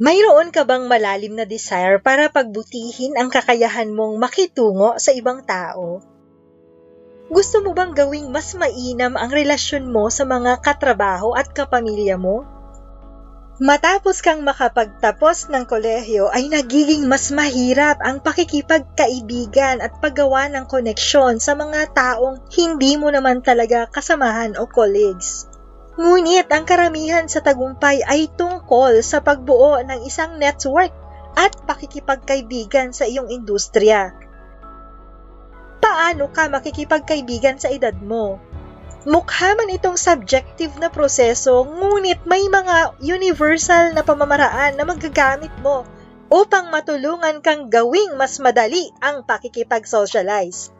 Mayroon ka bang malalim na desire para pagbutihin ang kakayahan mong makitungo sa ibang tao? Gusto mo bang gawing mas mainam ang relasyon mo sa mga katrabaho at kapamilya mo? Matapos kang makapagtapos ng kolehiyo ay nagiging mas mahirap ang pakikipagkaibigan at paggawa ng koneksyon sa mga taong hindi mo naman talaga kasamahan o colleagues. Ngunit ang karamihan sa tagumpay ay tungkol sa pagbuo ng isang network at pakikipagkaibigan sa iyong industriya. Paano ka makikipagkaibigan sa edad mo? Mukha man itong subjective na proseso, ngunit may mga universal na pamamaraan na magagamit mo upang matulungan kang gawing mas madali ang pakikipag-socialize.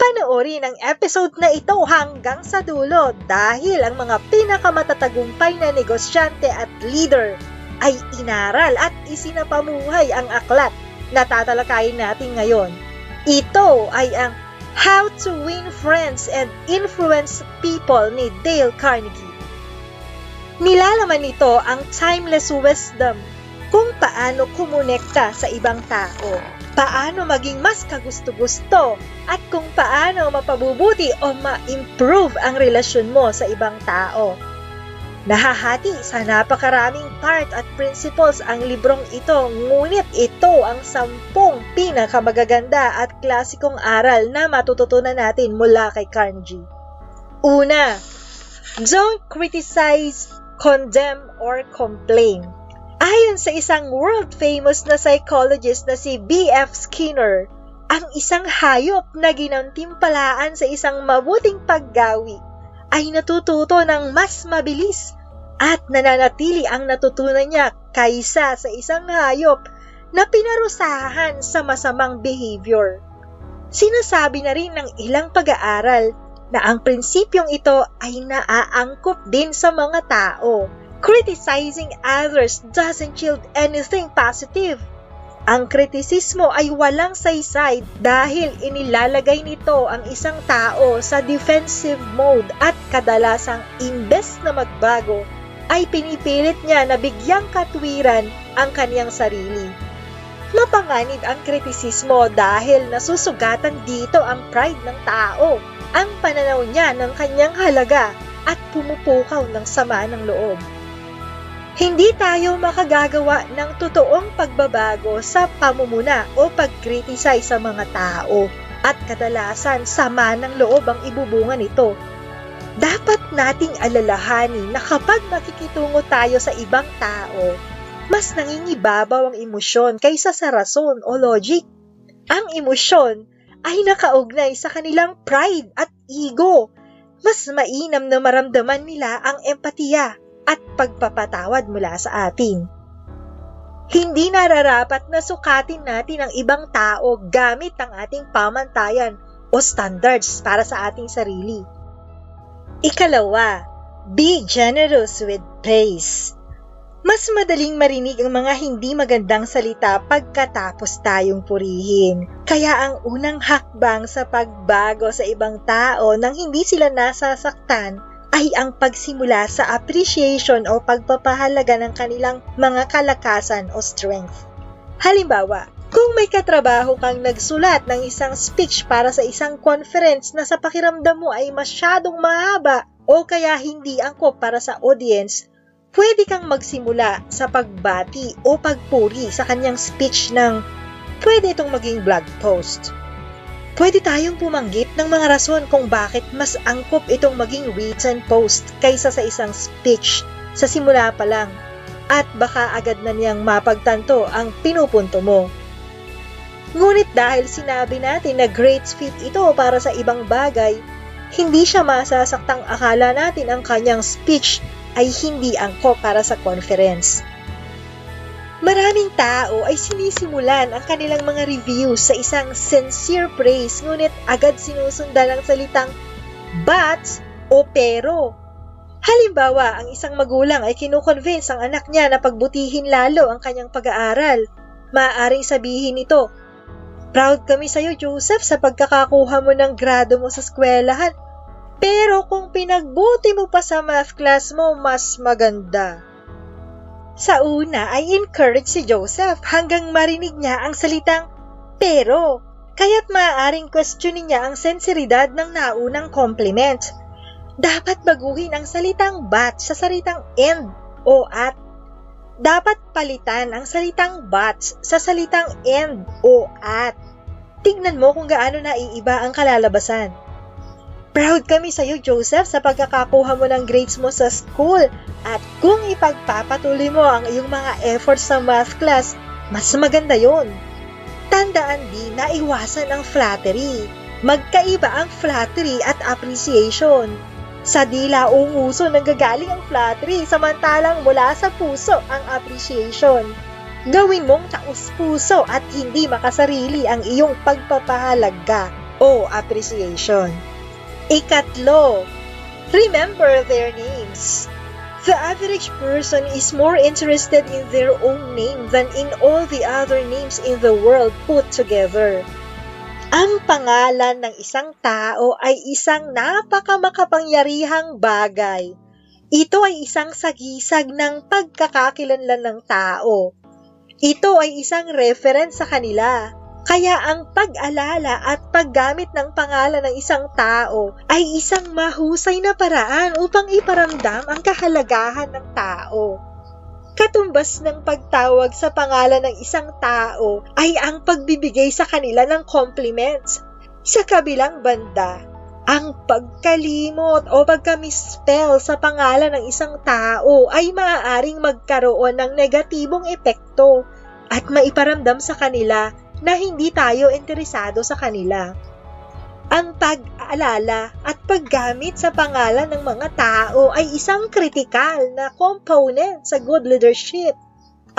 Panoorin ang episode na ito hanggang sa dulo dahil ang mga pinakamatatagumpay na negosyante at leader ay inaral at isinapamuhay ang aklat na tatalakayin natin ngayon. Ito ay ang How to Win Friends and Influence People ni Dale Carnegie. Nilalaman nito ang timeless wisdom kung paano kumonekta sa ibang tao paano maging mas kagusto-gusto at kung paano mapabubuti o ma-improve ang relasyon mo sa ibang tao. Nahahati sa napakaraming part at principles ang librong ito, ngunit ito ang sampung pinakamagaganda at klasikong aral na matututunan natin mula kay Carnegie. Una, don't criticize, condemn, or complain. Ayon sa isang world-famous na psychologist na si B.F. Skinner, ang isang hayop na ginantimpalaan sa isang mabuting paggawi ay natututo ng mas mabilis at nananatili ang natutunan niya kaysa sa isang hayop na pinarusahan sa masamang behavior. Sinasabi na rin ng ilang pag-aaral na ang prinsipyong ito ay naaangkop din sa mga tao Criticizing others doesn't yield anything positive. Ang kritisismo ay walang saysay dahil inilalagay nito ang isang tao sa defensive mode at kadalasang imbes na magbago ay pinipilit niya na bigyang katwiran ang kaniyang sarili. Mapanganib ang kritisismo dahil nasusugatan dito ang pride ng tao, ang pananaw niya ng kanyang halaga at pumupukaw ng sama ng loob. Hindi tayo makagagawa ng totoong pagbabago sa pamumuna o pag-criticize sa mga tao at kadalasan sama ng loob ang ibubunga nito. Dapat nating alalahanin na kapag makikitungo tayo sa ibang tao, mas nangingibabaw ang emosyon kaysa sa rason o logic. Ang emosyon ay nakaugnay sa kanilang pride at ego. Mas mainam na maramdaman nila ang empatiya at pagpapatawad mula sa atin. Hindi nararapat na sukatin natin ang ibang tao gamit ang ating pamantayan o standards para sa ating sarili. Ikalawa, be generous with praise. Mas madaling marinig ang mga hindi magandang salita pagkatapos tayong purihin. Kaya ang unang hakbang sa pagbago sa ibang tao nang hindi sila nasasaktan ay ang pagsimula sa appreciation o pagpapahalaga ng kanilang mga kalakasan o strength. Halimbawa, kung may katrabaho kang nagsulat ng isang speech para sa isang conference na sa pakiramdam mo ay masyadong mahaba o kaya hindi angkop para sa audience, pwede kang magsimula sa pagbati o pagpuri sa kanyang speech ng pwede itong maging blog post Pwede tayong pumanggit ng mga rason kung bakit mas angkop itong maging written post kaysa sa isang speech sa simula pa lang at baka agad na niyang mapagtanto ang pinupunto mo. Ngunit dahil sinabi natin na great fit ito para sa ibang bagay, hindi siya masasaktang akala natin ang kanyang speech ay hindi angkop para sa conference. Maraming tao ay sinisimulan ang kanilang mga reviews sa isang sincere praise ngunit agad sinusundan ang salitang but o pero. Halimbawa, ang isang magulang ay kinukonvince ang anak niya na pagbutihin lalo ang kanyang pag-aaral. Maaring sabihin nito, Proud kami sa iyo, Joseph, sa pagkakakuha mo ng grado mo sa eskwelahan. Pero kung pinagbuti mo pa sa math class mo, mas maganda. Sa una ay encourage si Joseph hanggang marinig niya ang salitang pero, kaya't maaaring questionin niya ang sensiridad ng naunang compliment. Dapat baguhin ang salitang but sa salitang and o at. Dapat palitan ang salitang but sa salitang and o at. Tignan mo kung gaano naiiba ang kalalabasan. Proud kami sa iyo, Joseph, sa pagkakakuha mo ng grades mo sa school. At kung ipagpapatuloy mo ang iyong mga efforts sa math class, mas maganda yon. Tandaan din na iwasan ang flattery. Magkaiba ang flattery at appreciation. Sa dila umuso nanggagaling ang flattery, samantalang mula sa puso ang appreciation. Gawin mong taus-puso at hindi makasarili ang iyong pagpapahalaga o appreciation. Ikatlo, remember their names. The average person is more interested in their own name than in all the other names in the world put together. Ang pangalan ng isang tao ay isang napakamakapangyarihang bagay. Ito ay isang sagisag ng pagkakakilanlan ng tao. Ito ay isang reference sa kanila. Kaya ang pag-alala at paggamit ng pangalan ng isang tao ay isang mahusay na paraan upang iparamdam ang kahalagahan ng tao. Katumbas ng pagtawag sa pangalan ng isang tao ay ang pagbibigay sa kanila ng compliments. Sa kabilang banda, ang pagkalimot o pagka-misspell sa pangalan ng isang tao ay maaaring magkaroon ng negatibong epekto at maiparamdam sa kanila na hindi tayo interesado sa kanila. Ang pag-aalala at paggamit sa pangalan ng mga tao ay isang kritikal na component sa good leadership.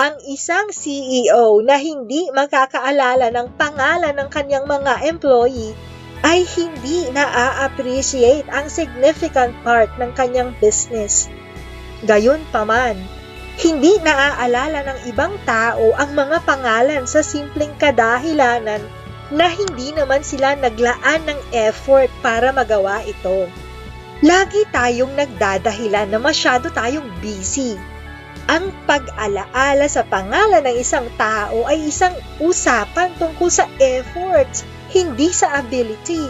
Ang isang CEO na hindi magkakaalala ng pangalan ng kanyang mga employee ay hindi na-appreciate ang significant part ng kanyang business. Gayon paman, hindi naaalala ng ibang tao ang mga pangalan sa simpleng kadahilanan na hindi naman sila naglaan ng effort para magawa ito. Lagi tayong nagdadahilan na masyado tayong busy. Ang pag-alaala sa pangalan ng isang tao ay isang usapan tungkol sa effort, hindi sa ability.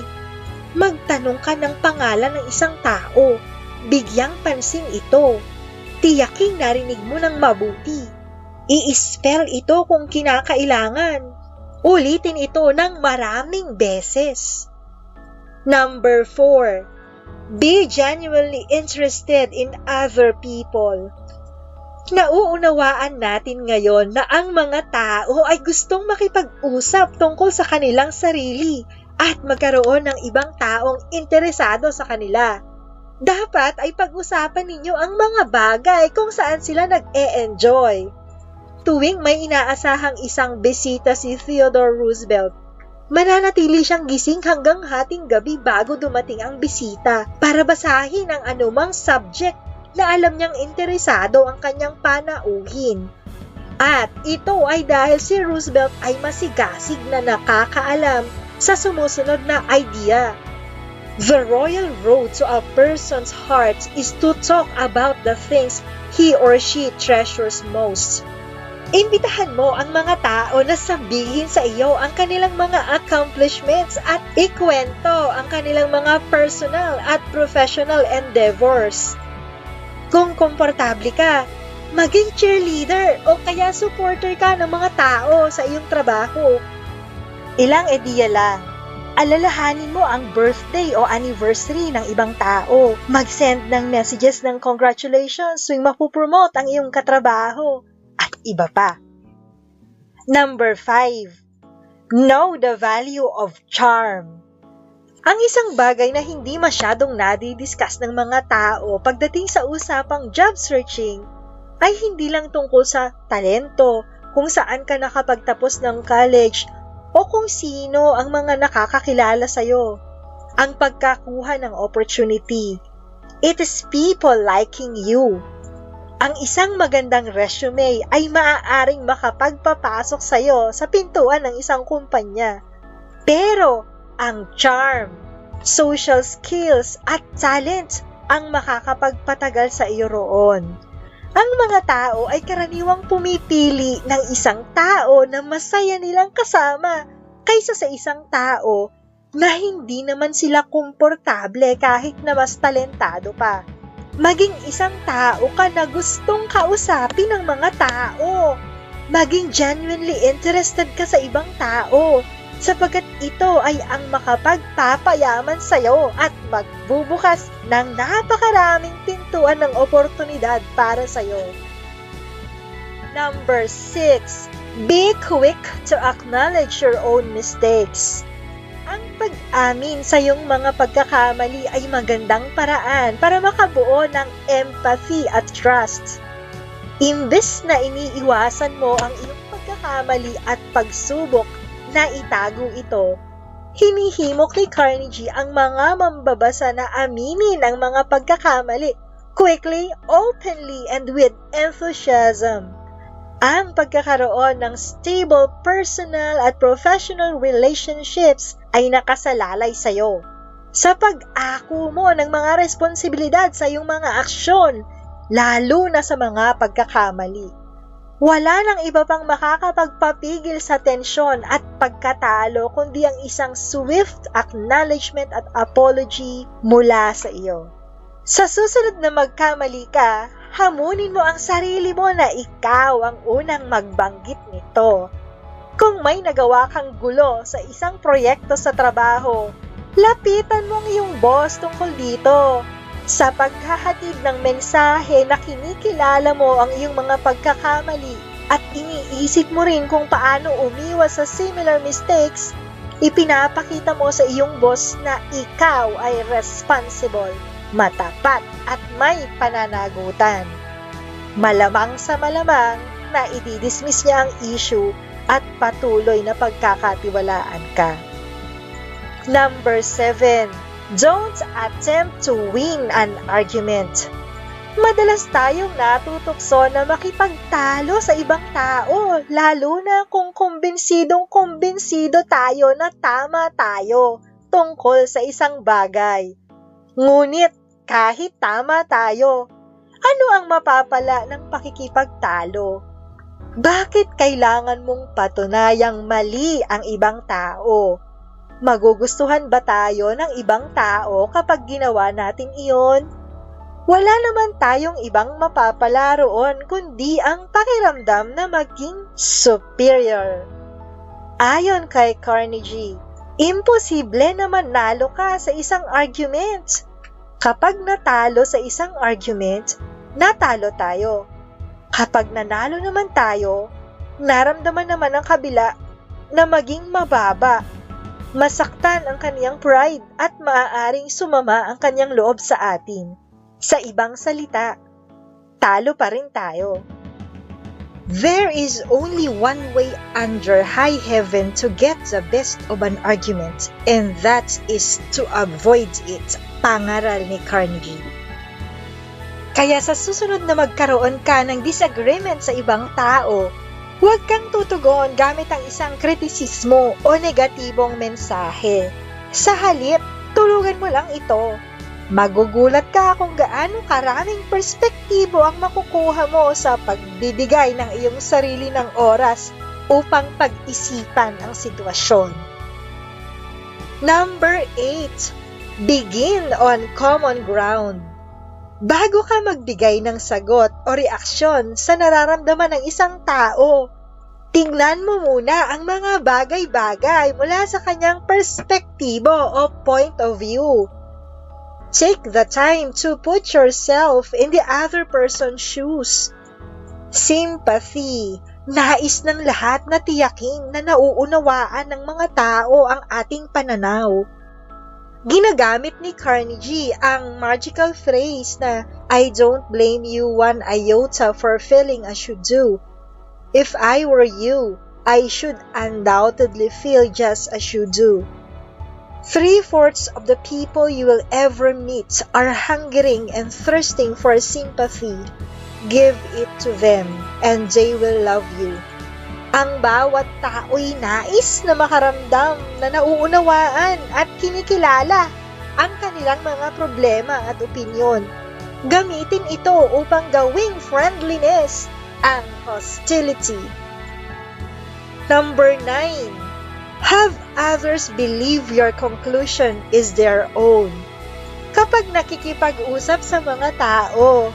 Magtanong ka ng pangalan ng isang tao. Bigyang pansin ito tiyaking narinig mo ng mabuti. I-spell ito kung kinakailangan. Ulitin ito ng maraming beses. Number 4. Be genuinely interested in other people. Nauunawaan natin ngayon na ang mga tao ay gustong makipag-usap tungkol sa kanilang sarili at magkaroon ng ibang taong interesado sa kanila dapat ay pag-usapan ninyo ang mga bagay kung saan sila nag-e-enjoy. Tuwing may inaasahang isang bisita si Theodore Roosevelt, mananatili siyang gising hanggang hating gabi bago dumating ang bisita para basahin ang anumang subject na alam niyang interesado ang kanyang panauhin. At ito ay dahil si Roosevelt ay masigasig na nakakaalam sa sumusunod na idea The royal road to a person's heart is to talk about the things he or she treasures most. Imbitahan mo ang mga tao na sabihin sa iyo ang kanilang mga accomplishments at ikwento ang kanilang mga personal at professional endeavors. Kung komportable ka, maging cheerleader o kaya supporter ka ng mga tao sa iyong trabaho. Ilang ideya lang alalahanin mo ang birthday o anniversary ng ibang tao. Mag-send ng messages ng congratulations tuwing mapupromote ang iyong katrabaho. At iba pa. Number 5. Know the value of charm. Ang isang bagay na hindi masyadong nadidiscuss ng mga tao pagdating sa usapang job searching ay hindi lang tungkol sa talento, kung saan ka nakapagtapos ng college o kung sino ang mga nakakakilala sa iyo. Ang pagkakuha ng opportunity. It is people liking you. Ang isang magandang resume ay maaaring makapagpapasok sa iyo sa pintuan ng isang kumpanya. Pero ang charm, social skills at talent ang makakapagpatagal sa iyo roon. Ang mga tao ay karaniwang pumipili ng isang tao na masaya nilang kasama kaysa sa isang tao na hindi naman sila komportable kahit na mas talentado pa. Maging isang tao ka na gustong kausapin ng mga tao. Maging genuinely interested ka sa ibang tao sapagkat ito ay ang makapagpapayaman sa'yo at magbubukas ng napakaraming pintuan ng oportunidad para sa'yo. Number 6. Be quick to acknowledge your own mistakes. Ang pag-amin sa iyong mga pagkakamali ay magandang paraan para makabuo ng empathy at trust. Imbes na iniiwasan mo ang iyong pagkakamali at pagsubok na itago ito, hinihimok ni Carnegie ang mga mambabasa na aminin ang mga pagkakamali quickly, openly, and with enthusiasm. Ang pagkakaroon ng stable personal at professional relationships ay nakasalalay sa iyo. Sa pag-ako mo ng mga responsibilidad sa iyong mga aksyon, lalo na sa mga pagkakamali. Wala nang iba pang makakapagpapigil sa tensyon at pagkatalo kundi ang isang swift acknowledgement at apology mula sa iyo. Sa susunod na magkamali ka, hamunin mo ang sarili mo na ikaw ang unang magbanggit nito. Kung may nagawa kang gulo sa isang proyekto sa trabaho, lapitan mo ang iyong boss tungkol dito. Sa paghahatid ng mensahe na kinikilala mo ang iyong mga pagkakamali at iniisip mo rin kung paano umiwas sa similar mistakes, ipinapakita mo sa iyong boss na ikaw ay responsible matapat at may pananagutan. Malamang sa malamang na ididismiss niya ang issue at patuloy na pagkakatiwalaan ka. Number 7. Don't attempt to win an argument. Madalas tayong natutukso na makipagtalo sa ibang tao, lalo na kung kumbinsidong kumbinsido tayo na tama tayo tungkol sa isang bagay. Ngunit kahit tama tayo, ano ang mapapala ng pakikipagtalo? Bakit kailangan mong patunayang mali ang ibang tao? Magugustuhan ba tayo ng ibang tao kapag ginawa natin iyon? Wala naman tayong ibang mapapala roon kundi ang pakiramdam na maging superior. Ayon kay Carnegie, imposible na manalo ka sa isang argument. Kapag natalo sa isang argument, natalo tayo. Kapag nanalo naman tayo, naramdaman naman ng kabila na maging mababa. Masaktan ang kaniyang pride at maaaring sumama ang kanyang loob sa atin. Sa ibang salita, talo pa rin tayo. There is only one way under high heaven to get the best of an argument, and that is to avoid it. Pangaral ni Carnegie. Kaya sa susunod na magkaroon ka ng disagreement sa ibang tao, huwag kang tutugon gamit ang isang kritisismo o negatibong mensahe. Sa halip, tulugan mo lang ito Magugulat ka kung gaano karaming perspektibo ang makukuha mo sa pagbibigay ng iyong sarili ng oras upang pag-isipan ang sitwasyon. Number 8. Begin on common ground. Bago ka magbigay ng sagot o reaksyon sa nararamdaman ng isang tao, tingnan mo muna ang mga bagay-bagay mula sa kanyang perspektibo o point of view Take the time to put yourself in the other person's shoes. Sympathy. Nais ng lahat na tiyaking na nauunawaan ng mga tao ang ating pananaw. Ginagamit ni Carnegie ang magical phrase na I don't blame you one iota for feeling as you do. If I were you, I should undoubtedly feel just as you do. Three-fourths of the people you will ever meet are hungering and thirsting for sympathy. Give it to them, and they will love you. Ang bawat tao'y nais na makaramdam na nauunawaan at kinikilala ang kanilang mga problema at opinyon. Gamitin ito upang gawing friendliness ang hostility. Number 9. Have others believe your conclusion is their own. Kapag nakikipag-usap sa mga tao,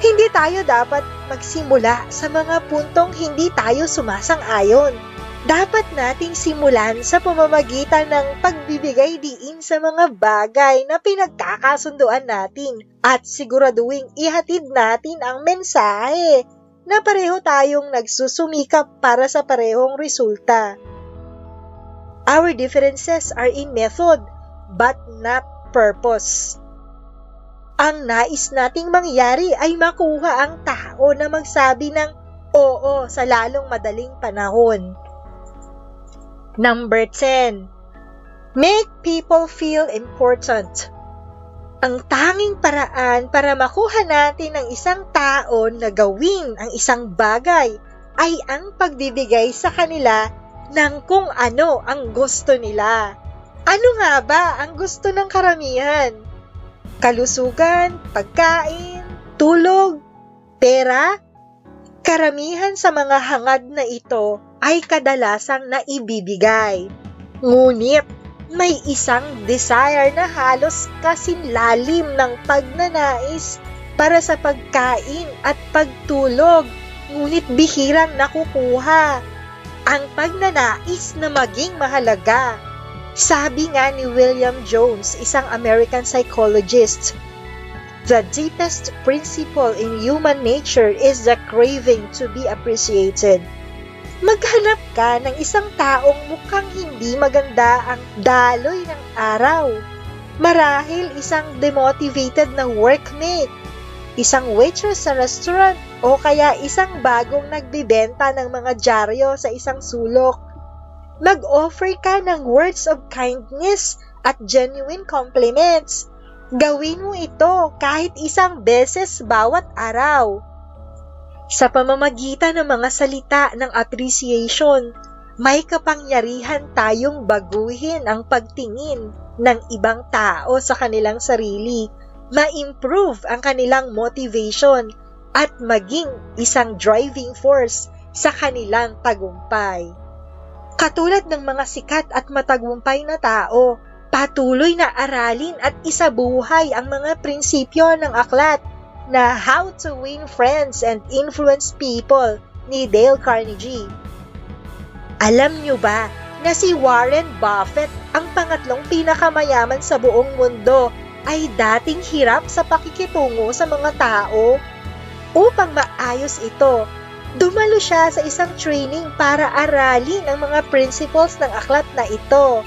hindi tayo dapat magsimula sa mga puntong hindi tayo sumasang-ayon. Dapat nating simulan sa pamamagitan ng pagbibigay diin sa mga bagay na pinagkakasunduan natin at siguraduhin ihatid natin ang mensahe na pareho tayong nagsusumikap para sa parehong resulta. Our differences are in method but not purpose. Ang nais nating mangyari ay makuha ang tao na magsabi ng oo sa lalong madaling panahon. Number 10. Make people feel important. Ang tanging paraan para makuha natin ang isang tao na gawin ang isang bagay ay ang pagbibigay sa kanila ng kung ano ang gusto nila. Ano nga ba ang gusto ng karamihan? Kalusugan, pagkain, tulog, pera? Karamihan sa mga hangad na ito ay kadalasang naibibigay. Ngunit may isang desire na halos kasinlalim ng pagnanais para sa pagkain at pagtulog, ngunit bihirang nakukuha ang pagnanais na maging mahalaga. Sabi nga ni William Jones, isang American psychologist, The deepest principle in human nature is the craving to be appreciated. Maghanap ka ng isang taong mukhang hindi maganda ang daloy ng araw. Marahil isang demotivated na workmate, isang waitress sa restaurant, o kaya isang bagong nagbibenta ng mga dyaryo sa isang sulok. Mag-offer ka ng words of kindness at genuine compliments. Gawin mo ito kahit isang beses bawat araw. Sa pamamagitan ng mga salita ng appreciation, may kapangyarihan tayong baguhin ang pagtingin ng ibang tao sa kanilang sarili, ma-improve ang kanilang motivation, at maging isang driving force sa kanilang tagumpay. Katulad ng mga sikat at matagumpay na tao, patuloy na aralin at isabuhay ang mga prinsipyo ng aklat na How to Win Friends and Influence People ni Dale Carnegie. Alam nyo ba na si Warren Buffett, ang pangatlong pinakamayaman sa buong mundo, ay dating hirap sa pakikitungo sa mga tao? Upang maayos ito, dumalo siya sa isang training para aralin ang mga principles ng aklat na ito.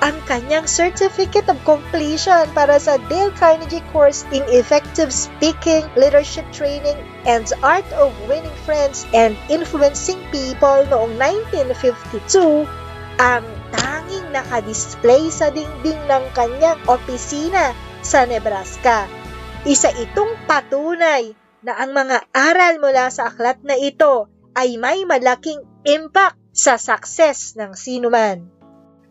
Ang kanyang Certificate of Completion para sa Dale Carnegie Course in Effective Speaking, Leadership Training, and Art of Winning Friends and Influencing People noong 1952 ang tanging nakadisplay sa dingding ng kanyang opisina sa Nebraska. Isa itong patunay na ang mga aral mula sa aklat na ito ay may malaking impact sa success ng sinuman.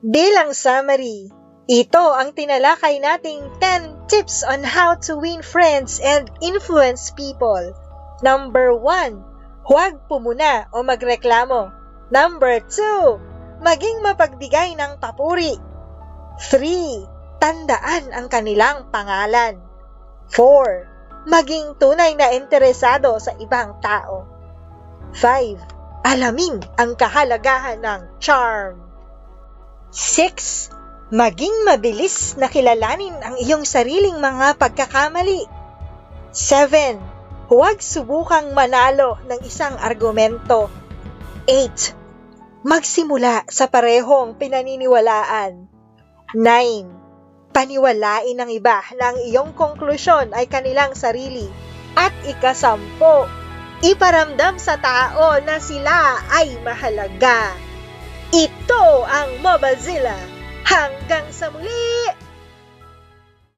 Bilang summary, ito ang tinalakay nating 10 tips on how to win friends and influence people. Number 1, huwag pumuna o magreklamo. Number 2, maging mapagbigay ng papuri. 3, tandaan ang kanilang pangalan. 4, maging tunay na interesado sa ibang tao. 5. Alamin ang kahalagahan ng charm. 6. Maging mabilis na kilalanin ang iyong sariling mga pagkakamali. 7. Huwag subukang manalo ng isang argumento. 8. Magsimula sa parehong pinaniniwalaan. 9. Paniwalain ng iba na ang iyong konklusyon ay kanilang sarili. At ikasampo, iparamdam sa tao na sila ay mahalaga. Ito ang Mobazilla. Hanggang sa muli!